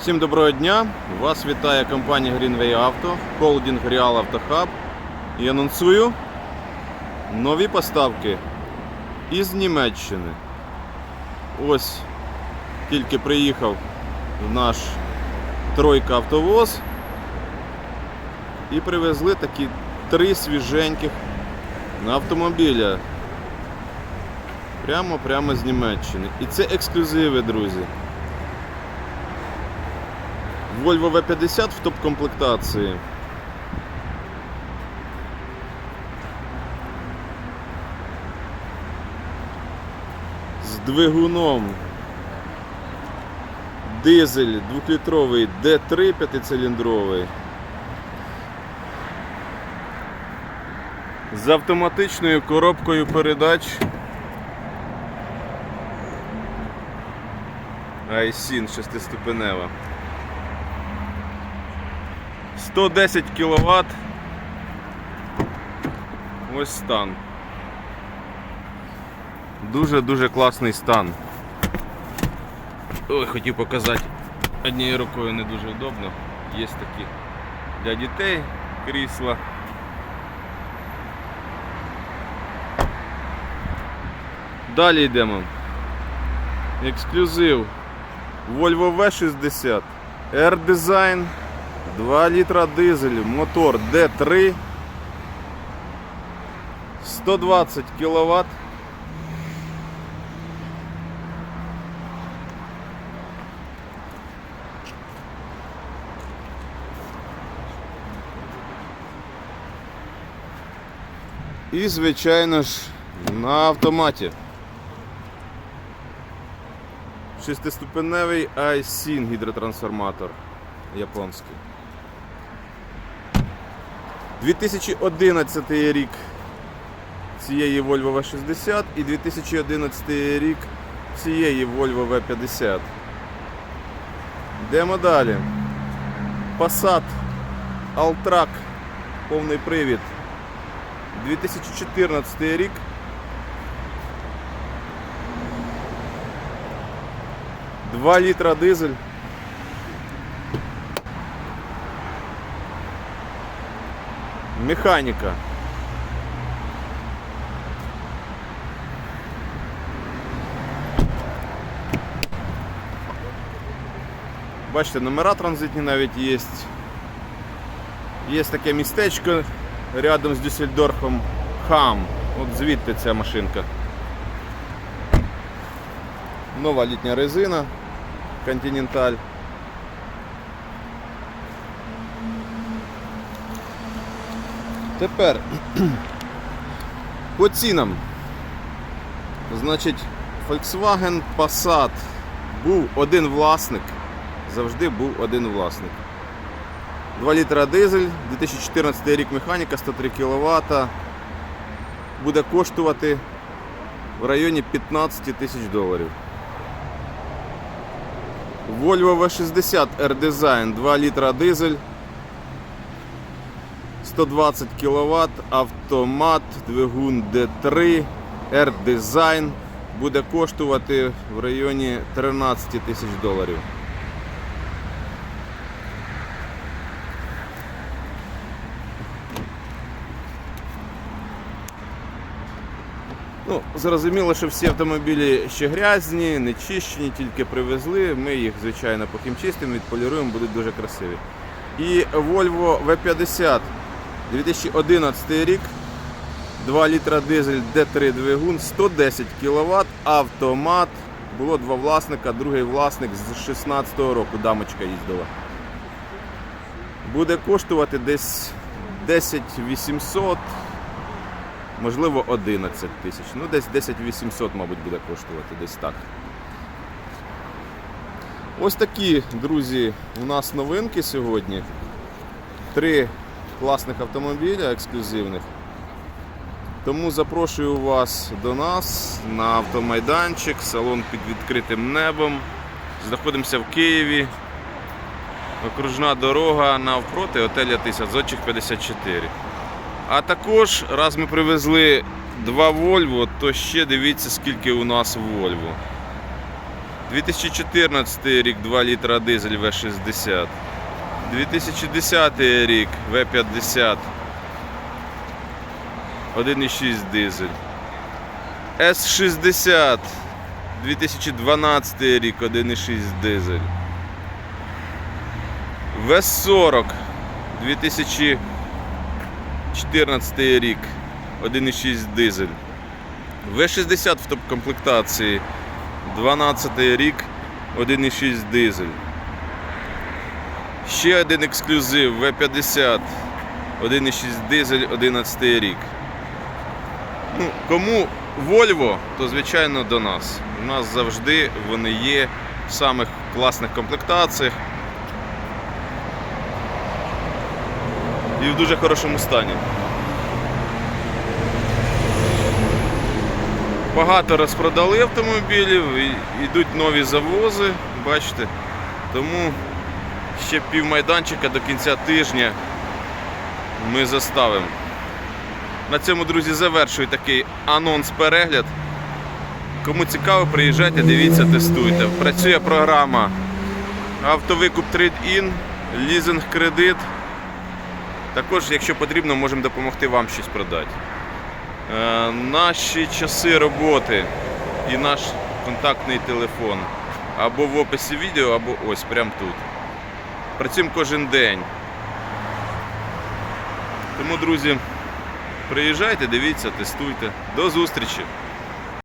Всім доброго дня! Вас вітає компанія Greenway Auto, холдинг Real Auto Hub. І анонсую нові поставки із Німеччини. Ось тільки приїхав наш тройка автовоз і привезли такі три свіженьких автомобіля. Прямо прямо з Німеччини. І це ексклюзиви, друзі. Volvo V50 в топ-комплектації. З двигуном. Дизель 2-літровий D3 5-циліндровий. З автоматичною коробкою передач. Айсін 6-ступенева. 110 кВт. Ось стан. Дуже-дуже класний стан. Ой, хотів показати. Однією рукою не дуже удобно. Є такі для дітей крісла. Далі йдемо. Ексклюзив. Volvo V60. R-Design. 2 літра дизель, мотор D3, 120 кВт. І, звичайно ж, на автоматі. Шестиступеневий iSyn гідротрансформатор японський. 2011 рік цієї Volvo V60 і 2011 рік цієї Volvo V50. Йдемо далі. Passat Alltrack повний привід. 2014 рік. Два літра дизель. Механіка. Бачите, номера транзитні навіть є. Є таке містечко рядом з Дюссельдорфом Хам. От звідти ця машинка. Нова літня резина Continental. Тепер по цінам. Значить, Volkswagen Passat був один власник. Завжди був один власник. 2 літра дизель, 2014 рік механіка, 103 кВт. Буде коштувати в районі 15 тисяч доларів. Volvo V60 R-Design 2 літра дизель. 120 кВт, автомат, двигун D3, R-Design буде коштувати в районі 13 тисяч доларів. Ну, зрозуміло, що всі автомобілі ще грязні, не чищені, тільки привезли. Ми їх, звичайно, покімчистимо, відполіруємо, будуть дуже красиві. І Volvo V50 2011 рік. 2 літра дизель D3 двигун, 110 кВт, автомат. Було два власника, другий власник з 16 року дамочка їздила. Буде коштувати десь 10 800, можливо 11 тисяч. Ну десь 10 800, мабуть, буде коштувати десь так. Ось такі, друзі, у нас новинки сьогодні. Три класних автомобіля ексклюзивних. Тому запрошую вас до нас на автомайданчик, салон під відкритим небом. Знаходимося в Києві. Окружна дорога навпроти отеля Тисячочих 54. А також, раз ми привезли два Volvo, то ще дивіться, скільки у нас Volvo. 2014 рік 2 літра дизель В60. 2010 рік В50. 1,6 дизель. С60 2012 рік 1,6 дизель. В40 2014 рік 1,6 дизель. В60 в топ-комплектації 12 рік 1,6 дизель. Ще один ексклюзив В50 1,6 дизель 11 рік. Ну, кому Volvo, то звичайно до нас. У нас завжди вони є в самих класних комплектаціях. І в дуже хорошому стані. Багато розпродали автомобілів, йдуть нові завози, бачите. Тому ще пів майданчика до кінця тижня ми заставимо. На цьому, друзі, завершую такий анонс-перегляд. Кому цікаво, приїжджайте, дивіться, тестуйте. Працює програма Автовикуп Trade-In, лізинг кредит. Також, якщо потрібно, можемо допомогти вам щось продати. Е, наші часи роботи і наш контактний телефон або в описі відео, або ось прямо тут. Працюємо кожен день. Тому, друзі, приїжджайте, дивіться, тестуйте. До зустрічі!